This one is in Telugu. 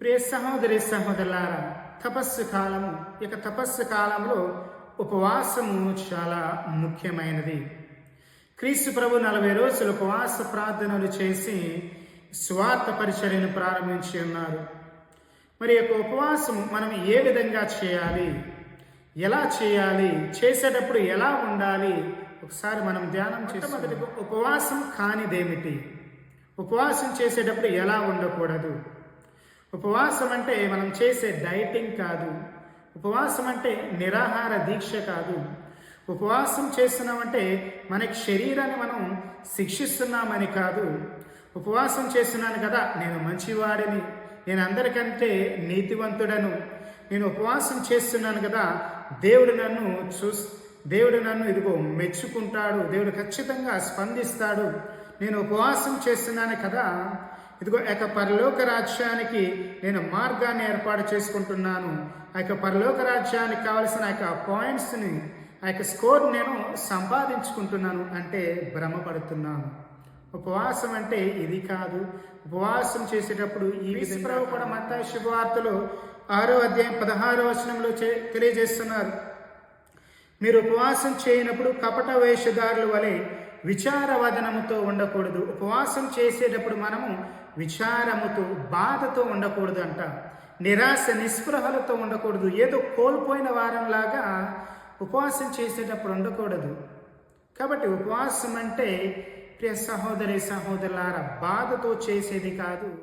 ప్రియ సహోదరి సహోదరులారా తపస్సు కాలము ఇక తపస్సు కాలంలో ఉపవాసము చాలా ముఖ్యమైనది. క్రీస్తు ప్రభు నలభై రోజులు ఉపవాస ప్రార్థనలు చేసి స్వార్థ పరిచర్యను ప్రారంభించి ఉన్నారు. మరి యొక్క ఉపవాసం మనం ఏ విధంగా చేయాలి? ఎలా చేయాలి? చేసేటప్పుడు ఎలా ఉండాలి? ఒకసారి మనం ధ్యానం చేసి మొదటి ఉపవాసం కానిదేమిటి? ఉపవాసం చేసేటప్పుడు ఎలా ఉండకూడదు? ఉపవాసం అంటే మనం చేసే డైటింగ్ కాదు. ఉపవాసం అంటే నిరాహార దీక్ష కాదు. ఉపవాసం చేస్తున్నామంటే మనకి శరీరాన్ని మనం శిక్షిస్తున్నామని కాదు. ఉపవాసం చేస్తున్నాను కదా నేను మంచివాడిని. నేను అందరికంటే నీతివంతుడను. నేను ఉపవాసం చేస్తున్నాను కదా దేవుడు నన్ను చూస్ దేవుడు నన్ను ఇదిగో మెచ్చుకుంటాడు. దేవుడు ఖచ్చితంగా స్పందిస్తాడు. నేను ఉపవాసం చేస్తున్నాను కదా ఇదిగో ఆ యొక్క పరలోక రాజ్యానికి నేను మార్గాన్ని ఏర్పాటు చేసుకుంటున్నాను. ఆ యొక్క పరలోక రాజ్యానికి కావలసిన ఆ యొక్క పాయింట్స్ని ఆ యొక్క స్కోర్ నేను సంపాదించుకుంటున్నాను అంటే భ్రమపడుతున్నాను. ఉపవాసం అంటే ఇది కాదు. ఉపవాసం చేసేటప్పుడు ఈ విధంగా కూడా మత శుభవార్తలు ఆరో అధ్యాయం పదహారో వచనంలో చే తెలియజేస్తున్నారు. మీరు ఉపవాసం చేయనప్పుడు కపట వేషధారుల వలె విచారవదనముతో ఉండకూడదు. ఉపవాసం చేసేటప్పుడు మనము విచారముతో బాధతో ఉండకూడదు అంట. నిరాశ నిస్పృహలతో ఉండకూడదు. ఏదో కోల్పోయిన వారంలాగా ఉపవాసం చేసేటప్పుడు ఉండకూడదు. కాబట్టి ఉపవాసం అంటే ప్రియ సహోదరి సహోదరులారా బాధతో చేసేది కాదు.